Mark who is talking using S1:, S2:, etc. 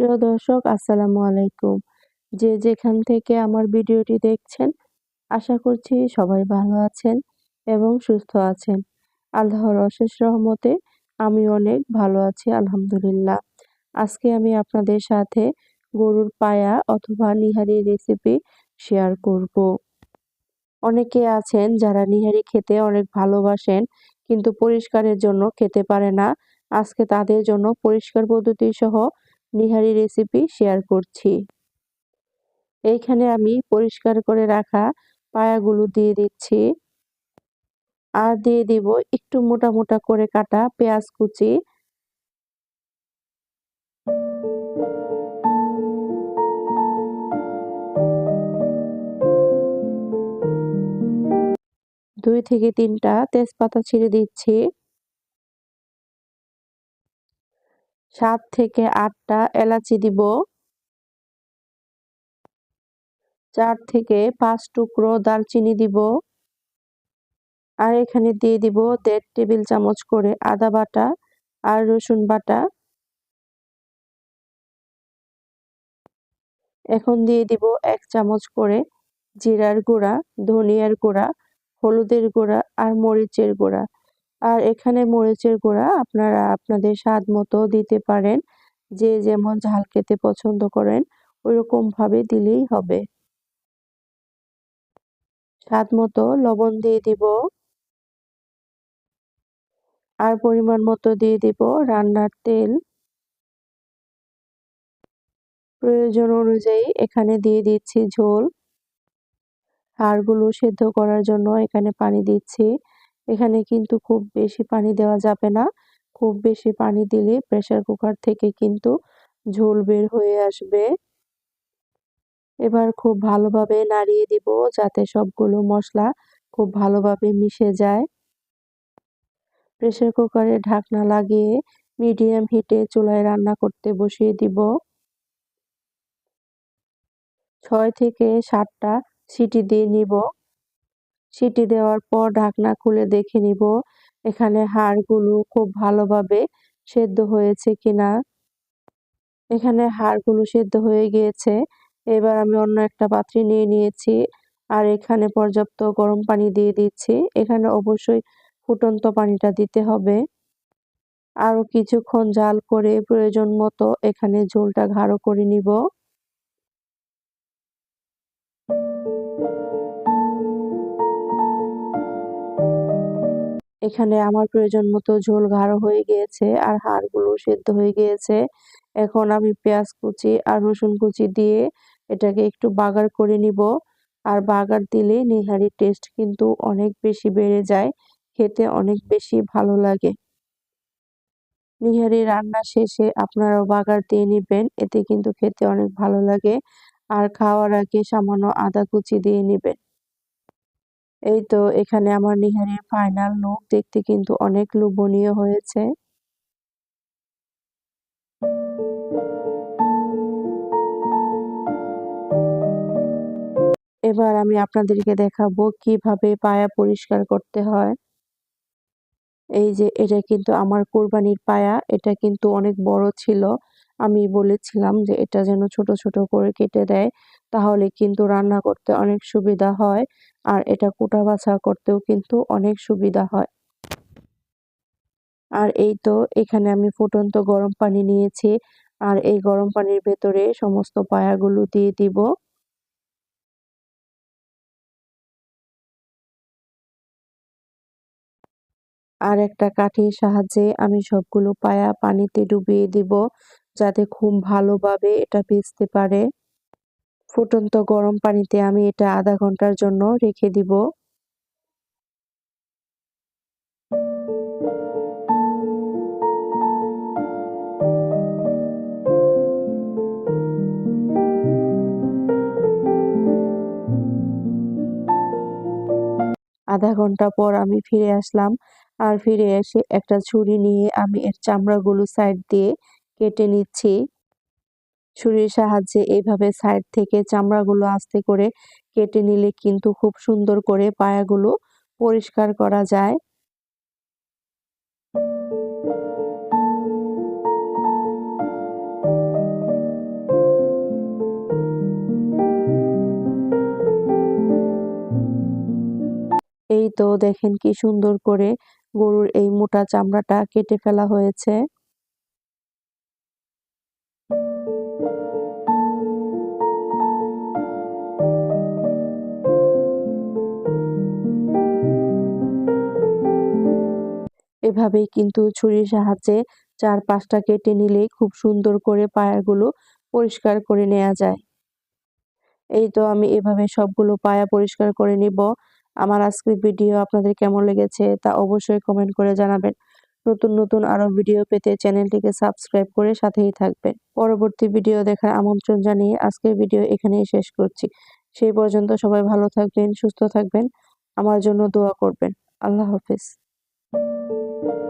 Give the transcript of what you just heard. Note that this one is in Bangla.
S1: প্রিয় দর্শক, আসসালামু আলাইকুম। যে যেখান থেকে আমার ভিডিওটি দেখছেন, আশা করছি সবাই ভালো আছেন এবং সুস্থ আছেন। আল্লাহর অশেষ রহমতে আমি অনেক ভালো আছি, আলহামদুলিল্লাহ। আজকে আমি আপনাদের সাথে গরুর পায়া অথবা নিহারি রেসিপি শেয়ার করব। অনেকে আছেন যারা নিহারি খেতে অনেক ভালোবাসেন, কিন্তু পরিষ্কারের জন্য খেতে পারে না। আজকে তাদের জন্য পরিষ্কার পদ্ধতি সহ নিহারি রেসিপি শেয়ার করছি। এইখানে আমি পরিষ্কার করে রাখা পায়াগুলো দিয়ে দিচ্ছি। আর দিয়ে দিব একটু মোটা মোটা করে কাটা পেঁয়াজ কুচি। দুই থেকে তিনটা তেজপাতা ছিঁড়ে দিচ্ছি। সাত থেকে আটটা এলাচি দিব। চার থেকে পাঁচ টুকরো দারচিনি দিব। আর এখানে দিয়ে দিব দেড় টেবিল চামচ করে আদা বাটা আর রসুন বাটা। এখন দিয়ে দিব এক চামচ করে জিরার গুঁড়া, ধনিয়ার গুঁড়া, হলুদের গুঁড়া আর মরিচের গুঁড়া। আর এখানে মরিচের গুঁড়া আপনারা আপনাদের স্বাদ মতো দিতে পারেন। যে যেমন ঝাল খেতে পছন্দ করেন, ওইরকম ভাবে দিলেই হবে। স্বাদ মতো লবণ দিয়ে দিব। আর পরিমাণ মতো দিয়ে দিব রান্নার তেল। প্রয়োজন অনুযায়ী এখানে দিয়ে দিচ্ছি ঝোল। হাড়গুলো সেদ্ধ করার জন্য এখানে পানি দিচ্ছি। এখানে কিন্তু খুব বেশি পানি দেওয়া যাবে না। খুব বেশি পানি দিলে প্রেসার কুকার থেকে কিন্তু ঝোল বের হয়ে আসবে। এবার খুব ভালোভাবে নাড়িয়ে দিব যাতে সবগুলো মশলা খুব ভালোভাবে মিশে যায়। প্রেসার কুকারে ঢাকনা লাগিয়ে মিডিয়াম হিটে চুলায় রান্না করতে বসিয়ে দিব। ছয় থেকে সাতটা সিটি দিয়ে নিব। সিটি দেওয়ার পর ঢাকনা খুলে দেখে নিব, এখানে হাড়গুলো খুব ভালোভাবে সেদ্ধ হয়েছে কিনা। এখানে হাড়গুলো সেদ্ধ হয়ে গিয়েছে। এবার আমি অন্য একটা পাত্রে নিয়ে নিয়েছি আর এখানে পর্যাপ্ত গরম পানি দিয়ে দিচ্ছি। এখানে অবশ্যই ফুটন্ত পানিটা দিতে হবে। আরও কিছুক্ষণ জাল করে প্রয়োজন মতো এখানে ঝোলটা ঘাড়ো করে নিব। এখানে আমার প্রয়োজন মতো ঝোল গাঢ় হয়ে গিয়েছে আর হাড়গুলো সেদ্ধ হয়ে গিয়েছে। এখন আমি পেঁয়াজ কুচি আর রসুন কুচি দিয়ে এটাকে একটু বাগার করে নিব। আর বাগার দিলে নিহারির টেস্ট কিন্তু অনেক বেশি বেড়ে যায়, খেতে অনেক বেশি ভালো লাগে। নিহারি রান্না শেষে আপনারাও বাগার দিয়ে নেবেন, এতে কিন্তু খেতে অনেক ভালো লাগে। আর খাওয়ার আগে সামান্য আদা কুচি দিয়ে নেবেন। এই তো এখানে আমার নিহারির ফাইনাল লুক দেখতে কিন্তু অনেক লোভনীয় হয়েছে। এবার আমি আপনাদেরকে দেখাবো কীভাবে পায়া পরিষ্কার করতে হয়। এই যে এটা কিন্তু আমার কোরবানির পায়া, এটা কিন্তু অনেক বড় ছিল। আমি বলেছিলাম যে, এটা যেন ছোট ছোট করে কেটে দেয়, তাহলে কিন্তু রান্না করতে অনেক সুবিধা হয় আর এটা কোটা বাছা করতেও কিন্তু অনেক সুবিধা হয়। আর এই তো এখানে আমি ফুটন্ত গরম পানি নিয়েছি আর এই গরম পানির ভেতরে সমস্ত পায়াগুলো দিয়ে দিব। আর একটা কাঠির সাহায্যে আমি সবগুলো পায়া পানিতে ডুবিয়ে দিব। যাতে খুব ভালোভাবে এটা ভিজতে পারে। ফুটন্ত গরম পানিতে আমি এটা আধা ঘণ্টার জন্য রেখে দিব। আধা ঘণ্টা পর আমি ফিরে আসলাম। আর ফিরে এসে একটা ছুরি নিয়ে আমি এর চামড়াগুলো সাইড দিয়ে কেটে নিচ্ছি। ছুরির সাহায্যে এইভাবে সাইড থেকে চামড়াগুলো আস্তে করে কেটে নিলে কিন্তু খুব সুন্দর করে পায়াগুলো পরিষ্কার করা যায়। এই তো দেখেন কি সুন্দর করে গরুর এই মোটা চামড়াটা কেটে ফেলা হয়েছে। এভাবেই কিন্তু ছুরির সাহায্যে চার পাঁচটা কেটে নিলেই খুব সুন্দর করে পায়াগুলো পরিষ্কার করে নেওয়া যায়। এই তো আমি এভাবে সবগুলো পায়া পরিষ্কার করে নিব। আমার আজকের ভিডিও আপনাদের কেমন লেগেছে তা অবশ্যই কমেন্ট করে জানাবেন। নতুন নতুন আরও ভিডিও পেতে চ্যানেলটিকে সাবস্ক্রাইব করে সাথেই থাকবেন। পরবর্তী ভিডিও দেখার আমন্ত্রণ জানিয়ে আজকের ভিডিও এখানেই শেষ করছি। সেই পর্যন্ত সবাই ভালো থাকবেন, সুস্থ থাকবেন। আমার জন্য দোয়া করবেন। আল্লাহ হাফিজ। Thank you.